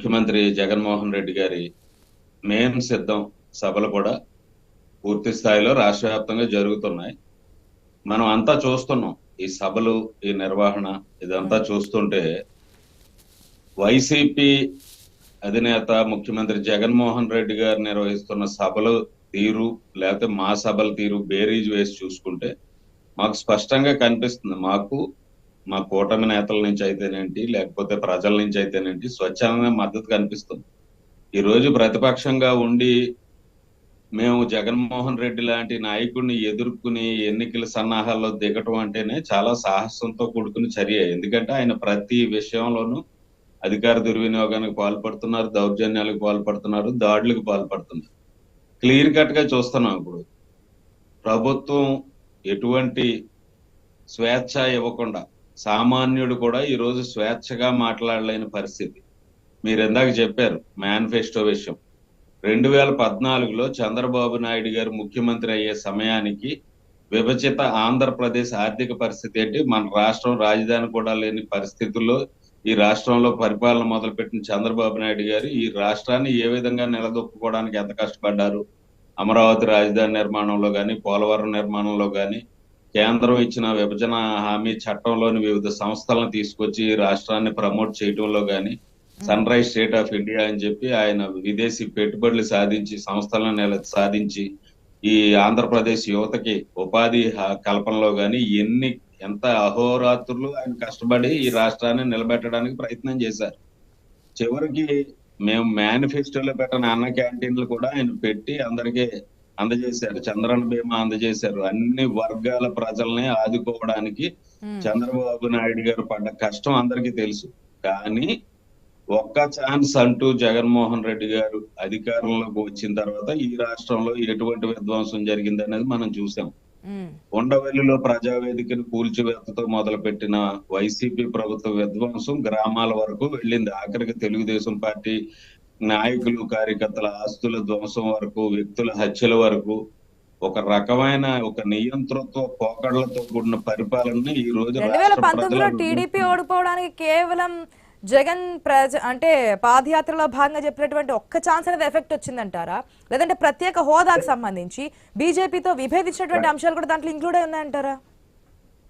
ముఖ్యమంత్రి జగన్మోహన్ రెడ్డి గారి మేం సిద్ధం సభలు కూడా పూర్తి స్థాయిలో రాష్ట్ర వ్యాప్తంగా జరుగుతున్నాయి. మనం అంతా చూస్తున్నాం. ఈ సభలు ఈ నిర్వహణ ఇదంతా చూస్తుంటే వైసీపీ అధినేత ముఖ్యమంత్రి జగన్మోహన్ రెడ్డి గారు నిర్వహిస్తున్న సభలు తీరు లేకపోతే మా సభల తీరు బేరీజ్ వేసి చూసుకుంటే మాకు స్పష్టంగా కనిపిస్తుంది. మాకు మా కూటమి నేతల నుంచి అయితేనేంటి లేకపోతే ప్రజల నుంచి అయితేనేంటి స్వచ్ఛందంగా మద్దతు కనిపిస్తుంది. ఈ రోజు ప్రతిపక్షంగా ఉండి మేము జగన్మోహన్ రెడ్డి లాంటి నాయకుడిని ఎదుర్కొని ఎన్నికల సన్నాహాల్లో దిగటం అంటేనే చాలా సాహసంతో కూడుకుని చర్య. ఎందుకంటే ఆయన ప్రతి విషయంలోనూ అధికార దుర్వినియోగానికి పాల్పడుతున్నారు దౌర్జన్యాలకు పాల్పడుతున్నారు దాడులకు పాల్పడుతున్నారు. క్లియర్ కట్గా చూస్తున్నాం ఇప్పుడు. ప్రభుత్వం ఎటువంటి స్వేచ్ఛ ఇవ్వకుండా సామాన్యుడు కూడా ఈరోజు స్వేచ్ఛగా మాట్లాడలేని పరిస్థితి. మీరు ఇందాక చెప్పారు మేనిఫెస్టో విషయం. రెండు వేల పద్నాలుగులో చంద్రబాబు నాయుడు గారు ముఖ్యమంత్రి అయ్యే సమయానికి విభజిత ఆంధ్రప్రదేశ్ ఆర్థిక పరిస్థితి ఏంటి? మన రాష్ట్రం రాజధాని కూడా లేని పరిస్థితుల్లో ఈ రాష్ట్రంలో పరిపాలన మొదలుపెట్టిన చంద్రబాబు నాయుడు గారు ఈ రాష్ట్రాన్ని ఏ విధంగా నిలదొక్కుకోవడానికి ఎంత కష్టపడ్డారు? అమరావతి రాజధాని నిర్మాణంలో కానీ పోలవరం నిర్మాణంలో కానీ కేంద్రం ఇచ్చిన విభజన హామీ చట్టంలోని వివిధ సంస్థలను తీసుకొచ్చి రాష్ట్రాన్ని ప్రమోట్ చేయడంలో కానీ sun rise state of India అని చెప్పి ఆయన విదేశీ పెట్టుబడులు సాధించి సంస్థలను నెల సాధించి ఈ ఆంధ్రప్రదేశ్ యువతకి ఉపాధి కల్పనలో గాని ఎన్ని ఎంత అహోరాత్రులు ఆయన కష్టపడి ఈ రాష్ట్రాన్ని నిలబెట్టడానికి ప్రయత్నం చేశారు. చివరికి మేము మేనిఫెస్టోలో పెట్టిన అన్న క్యాంటీన్లు కూడా ఆయన పెట్టి అందరికీ అందజేశారు. చంద్రన్న బీమా అందజేశారు. అన్ని వర్గాల ప్రజల్ని ఆదుకోవడానికి. చంద్రబాబు నాయుడు గారు పడ్డ కష్టం అందరికీ తెలుసు. కానీ ఒక్క ఛాన్స్ అంటూ జగన్మోహన్ రెడ్డి గారు అధికారంలోకి వచ్చిన తర్వాత ఈ రాష్ట్రంలో ఎటువంటి విధ్వంసం జరిగింది అనేది మనం చూసాం. ఉండవల్లిలో ప్రజావేదికను కూల్చివేతతో మొదలుపెట్టిన వైసీపీ ప్రభుత్వ విధ్వంసం గ్రామాల వరకు వెళ్ళింది. ఆఖరికి తెలుగుదేశం పార్టీ నాయకులు కార్యకర్తల ఆస్తుల ధ్వంసం వరకు వ్యక్తుల హత్యల వరకు ఒక రకమైన ఒక నియంతృత్వ పోకడలతో కూడిన పరిపాలన ఈ రోజు రెండు వేల పంతొమ్మిదిలో టీడీపీ ఓడిపోవడానికి కేవలం జగన్ ప్రజ అంటే పాదయాత్రలో భాగంగా చెప్పినటువంటి ఒక్క ఛాన్స్ అనేది ఎఫెక్ట్ వచ్చిందంటారా? లేదంటే ప్రత్యేక హోదాకు సంబంధించి బీజేపీతో విభేదించినటువంటి అంశాలు కూడా దాంట్లో ఇంక్లూడ్ అయి ఉన్నాయంటారా?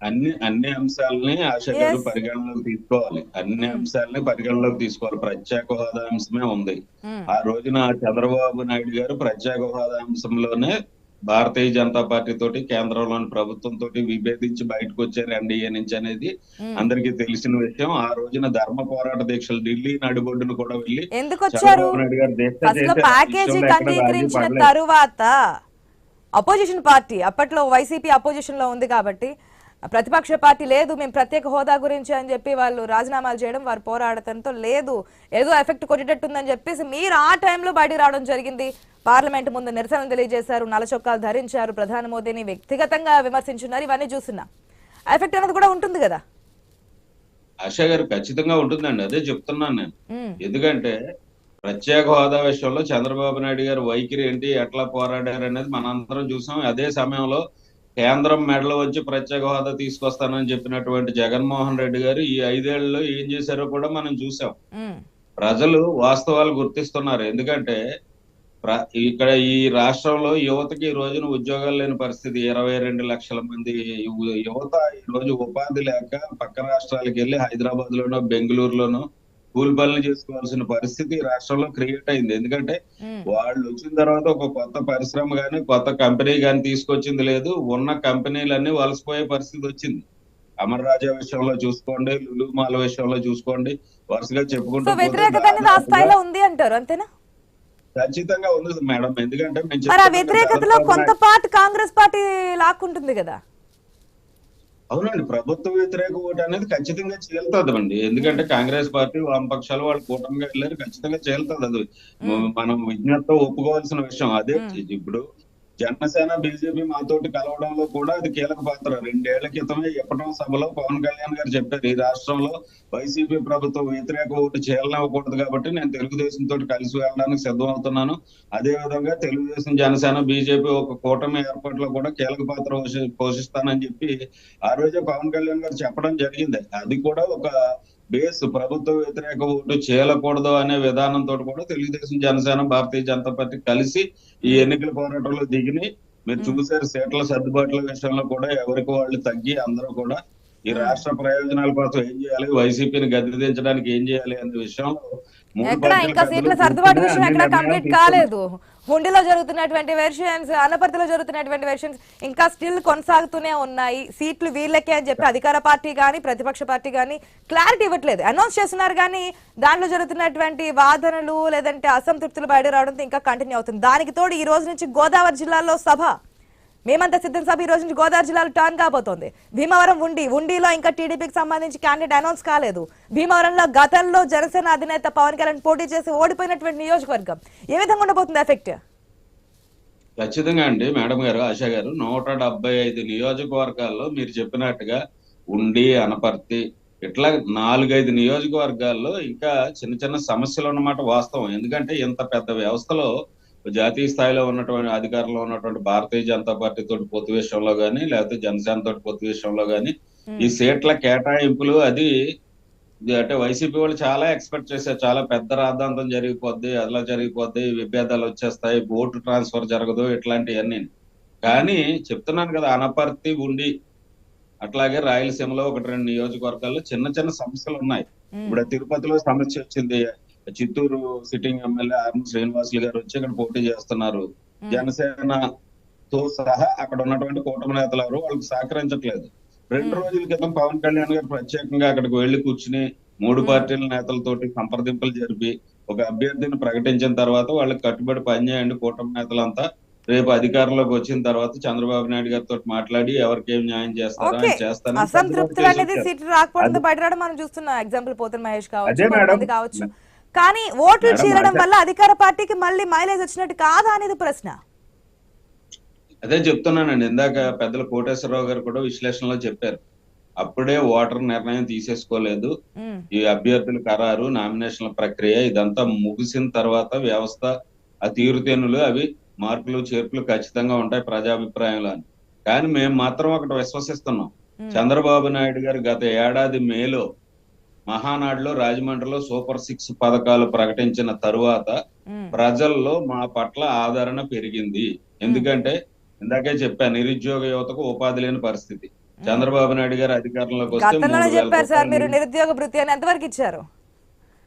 అన్ని అన్ని అంశాలని ఆశ గారు. పరిగణలోకి తీసుకోవాలి అన్ని అంశాలని పరిగణలోకి తీసుకోవాలి ప్రత్యేక హోదా అంశమే ఉంది ఉమ్. ఆ రోజున చంద్రబాబు నాయుడు గారు ప్రత్యేక హోదా అంశంలోనే భారతీయ జనతా పార్టీ తోటి కేంద్రంలోని ప్రభుత్వం తోటి విభేదించి బయటకు వచ్చారు ఎన్డీఏ నుంచి అనేది ఉమ్. అందరికీ తెలిసిన విషయం ఆ రోజున ధర్మ పోరాట దీక్షలు ఢిల్లీ నడిబొడ్డును కూడా వెళ్ళి ఎందుకు వచ్చారు. తరువాత అపోజిషన్ పార్టీ అప్పట్లో వైసీపీ అపోజిషన్లో ఉంది కాబట్టి ప్రతిపక్ష పార్టీ లేదు మేము ప్రత్యేక హోదా గురించి అని చెప్పి వాళ్ళు రాజీనామాలు చేయడం వారు పోరాడటంతో లేదు. ఏదో ఎఫెక్ట్ కొట్టేటట్టుందని చెప్పేసి మీరు ఆ టైంలో బయటికి రావడం జరిగింది. పార్లమెంట్ ముందు నిరసన తెలియజేశారు నల్ల చొక్కాలు ధరించారు ప్రధాని మోదీని వ్యక్తిగతంగా విమర్శించున్నారు ఇవన్నీ చూస్తున్నా ఎఫెక్ట్ అనేది కూడా ఉంటుంది కదా? ఆశా గారు ఖచ్చితంగా ఉంటుందండి అదే చెప్తున్నాను నేను. ఎందుకంటే ప్రత్యేక హోదా విషయంలో చంద్రబాబు నాయుడు గారు వైఖరి ఏంటి ఎట్లా పోరాడారు అనేది మనందరం చూసాం. అదే సమయంలో కేంద్రం మెడలో వచ్చి ప్రత్యేక హోదా తీసుకొస్తానని చెప్పినటువంటి జగన్మోహన్ రెడ్డి గారు ఈ ఐదేళ్ళలో ఏం చేశారో కూడా మనం చూసాం. ప్రజలు వాస్తవాలు గుర్తిస్తున్నారు. ఎందుకంటే ఇక్కడ ఈ రాష్ట్రంలో యువతకి ఈ రోజున ఉద్యోగాలు లేని పరిస్థితి. ఇరవై రెండు లక్షల మంది యువత ఈ రోజు ఉపాధి లేక పక్క రాష్ట్రాలకు వెళ్ళి హైదరాబాద్ లోనో బెంగళూరులోనో కూలి పనులు చేసుకోవాల్సిన పరిస్థితి రాష్ట్రంలో క్రియేట్ అయింది. ఎందుకంటే వాళ్ళు వచ్చిన తర్వాత ఒక కొత్త పరిశ్రమ గాని కొత్త కంపెనీ గాని తీసుకొచ్చింది లేదు. ఉన్న కంపెనీలన్నీ వలసపోయే పరిస్థితి వచ్చింది. అమర్ రాజా విషయంలో చూసుకోండి లులు మాల విషయంలో చూసుకోండి. వరుసగా చెప్పుకుంటూ సో పోతే వ్యతిరేకత ఉంది అంటారు అంతేనా? ఖచ్చితంగా ఉంది మేడం. ఎందుకంటే వ్యతిరేకతలో కొంత పార్ట్ కాంగ్రెస్ పార్టీ లాక్కుంటుంది కదా. అవునండి ప్రభుత్వ వ్యతిరేక ఓటు అనేది ఖచ్చితంగా చేలుతుంది అండి ఎందుకంటే కాంగ్రెస్ పార్టీ వామపక్షాలు వాళ్ళు కూటమిగా వెళ్ళారు ఖచ్చితంగా చేలుతుంది అది. మనం విజ్ఞతతో ఒప్పుకోవాల్సిన విషయం అదే. ఇప్పుడు జనసేన బీజేపీ మాతోటి కలవడంలో కూడా అది కీలక పాత్ర. రెండేళ్ళ క్రితమే ఇప్పటం సభలో పవన్ కళ్యాణ్ గారు చెప్పారు ఈ రాష్ట్రంలో వైసీపీ ప్రభుత్వం వ్యతిరేక ఓటు చేయాలనివ్వకూడదు కాబట్టి నేను తెలుగుదేశం తోటి కలిసి వెళ్ళడానికి సిద్ధం అవుతున్నాను అదే విధంగా తెలుగుదేశం జనసేన బీజేపీ ఒక కూటమి ఏర్పాటులో కూడా కీలక పాత్ర పోషి- పోషిస్తానని చెప్పి ఆ రోజే పవన్ కళ్యాణ్ గారు చెప్పడం జరిగింది. అది కూడా ఒక బేస్ ప్రభుత్వ వ్యతిరేక ఓటు చేయకూడదు అనే విధానంతో కూడా తెలుగుదేశం జనసేన భారతీయ జనతా పార్టీ కలిసి ఈ ఎన్నికల పోరాటంలో దిగిని. మీరు చూసారు సీట్ల సర్దుబాట్ల విషయంలో కూడా ఎవరికి వాళ్ళు తగ్గి అందరూ కూడా ఈ రాష్ట్ర ప్రయోజనాల కోసం ఏం చేయాలి వైసీపీని గద్దె దించడానికి ఏం చేయాలి అనే విషయంలో ఎక్కడ? ఇంకా సీట్ల సర్దుబాటు విషయం ఎక్కడ కంప్లీట్. కాలేదు. హుండీలో జరుగుతున్నటువంటి వెర్షన్స్ అనపర్తిలో జరుగుతున్నటువంటి వెర్షన్స్ ఇంకా స్టిల్ కొనసాగుతూనే ఉన్నాయి. సీట్లు వీళ్ళకే అని చెప్పి అధికార పార్టీ కానీ ప్రతిపక్ష పార్టీ కానీ క్లారిటీ ఇవ్వట్లేదు. అనౌన్స్ చేస్తున్నారు కానీ దాంట్లో జరుగుతున్నటువంటి వాదనలు లేదంటే అసంతృప్తులు బయట రావడంతో ఇంకా కంటిన్యూ అవుతుంది. దానికి తోడు ఈ రోజు నుంచి గోదావరి జిల్లాలో సభ. మేమంతా సిద్ధం సభ ఈ రోజు నుంచి గోదావరి జిల్లాలో టర్న్ కాబోతోంది. భీమవరం ఉండి ఉండిలో ఇంకా టీడీపీకి సంబంధించి క్యాండిడేట్ అనౌన్స్ కాలేదు. భీమవరంలో గతంలో జనసేన అధినేత పవన్ కళ్యాణ్ పోటీ చేసి ఓడిపోయినటువంటి నియోజకవర్గం ఏ విధంగా ఉండబోతుంది ఎఫెక్ట్ ఖచ్చితంగా అండి మేడం గారు ఆశా గారు నూట డెబ్బై ఐదు నియోజకవర్గాల్లో మీరు చెప్పినట్టుగా ఉండి అనపర్తి ఇట్లా నాలుగైదు నియోజకవర్గాల్లో ఇంకా చిన్న చిన్న సమస్యలు ఉన్నమాట వాస్తవం. ఎందుకంటే ఇంత పెద్ద వ్యవస్థలో జాతీయ స్థాయిలో ఉన్నటువంటి అధికారంలో ఉన్నటువంటి భారతీయ జనతా పార్టీ తోటి పొత్తు విషయంలో గానీ లేకపోతే జనసేన తోటి పొత్తు విషయంలో గానీ ఈ సీట్ల కేటాయింపులు అది అంటే వైసీపీ వాళ్ళు చాలా ఎక్స్పెక్ట్ చేశారు. చాలా పెద్ద రాద్ధాంతం జరిగిపోద్ది అలా జరిగిపోద్ది విభేదాలు వచ్చేస్తాయి ఓటు ట్రాన్స్ఫర్ జరగదు ఇట్లాంటివన్నీ. కానీ చెప్తున్నాను కదా అనపర్తి ఉండి అట్లాగే రాయలసీమలో ఒకటి రెండు నియోజకవర్గాల్లో చిన్న చిన్న సమస్యలు ఉన్నాయి. ఇప్పుడు తిరుపతిలో సమస్య వచ్చింది Chittoor sitting MLA RM Srinivasulu garu వచ్చి ఇక్కడ పోటీ చేస్తున్నారు. జనసేన తో సహా అక్కడ ఉన్నటువంటి కూటమి నేతలు ఎవరు వాళ్ళకి సహకరించట్లేదు. రెండు రోజుల క్రితం పవన్ కళ్యాణ్ గారు ప్రత్యేకంగా అక్కడికి వెళ్ళి కూర్చుని మూడు పార్టీల నేతలతోటి సంప్రదింపులు జరిపి ఒక అభ్యర్థిని ప్రకటించిన తర్వాత వాళ్ళకి కట్టుబడి పనిచేయండి కూటమి నేతలంతా. రేపు అధికారంలోకి వచ్చిన తర్వాత చంద్రబాబు నాయుడు గారితో మాట్లాడి ఎవరికి ఏం న్యాయం చేస్తారో చేస్తానని అసంతృప్తులు అనేది. సీట్లు రాకపోవడంతో బయట మనం చూస్తున్నాం. ఎగ్జాంపుల్ పోతన్ మహేష్ కావచ్చు కావచ్చు. కానీ ఓట్లు అదే. వల్ల అధికార పార్టీకి మళ్ళీ మైలేజ్ వచ్చినట్టు కాదా అనేది ప్రశ్న. అదే చెప్తున్నానండి ఇందాక పెద్దల కోటేశ్వరరావు గారు కూడా విశ్లేషణలో చెప్పారు. అప్పుడే ఓటర్ నిర్ణయం తీసేసుకోలేదు. ఈ అభ్యర్థుల ఖరారు నామినేషన్ల ప్రక్రియ ఇదంతా ముగిసిన తర్వాత వ్యవస్థ ఆ తీరుతెన్నులు అవి మార్పులు చేర్పులు ఖచ్చితంగా ఉంటాయి ప్రజాభిప్రాయంలో అని. కానీ మేము మాత్రం ఒకటి విశ్వసిస్తున్నాం. చంద్రబాబు నాయుడు గారు గత ఏడాది మేలో మహానాడులో రాజమండ్రిలో సూపర్ సిక్స్ పథకాలు ప్రకటించిన తరువాత ప్రజల్లో మా పట్ల ఆదరణ పెరిగింది. ఎందుకంటే ఇందాకే చెప్పా నిరుద్యోగ యువతకు ఉపాధి లేని పరిస్థితి. చంద్రబాబు నాయుడు గారు అధికారంలోకి వస్తే నిరుద్యోగ భృతి అని ఎంతవరకు ఇచ్చారు?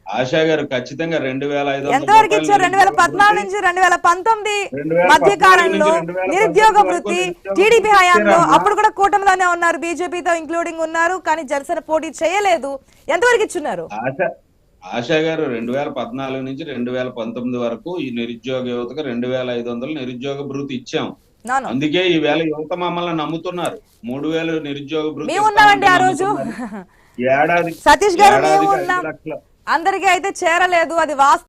ఆశా గారు ఖచ్చితంగా రెండు వేల ఐదు ఎంతవరకు ఇచ్చారు? రెండు వేల పద్నాలుగు నుంచి రెండు వేల పంతొమ్మిది 2014 మధ్య కాలంలో నుంచి 2019 నిరుద్యోగ వృత్తి టీడీపీ హయాంలో. అప్పుడు కూడా కూటమిలోనే ఉన్నారు. బీజేపీతో ఇంక్లూడింగ్ ఉన్నారు. కానీ జనసేన పోటీ చేయలేదు. ఎంతవరకు ఇచ్చున్నారు? ఆశ ఆశా గారు రెండు వేల పద్నాలుగు నుంచి రెండు వేల పంతొమ్మిది వరకు ఈ నిరుద్యోగ యువతకు రెండు వేల ఐదు వందలు నిరుద్యోగ భృతి ఇచ్చాం. అందుకే ఈ వేళ యువత మమ్మల్ని నమ్ముతున్నారు. మూడు వేలు నిరుద్యోగ భృతి. ఏడాది సతీష్ గారు లక్షల అందరికీ అయితే చేరలేదు అది వాస్తవం.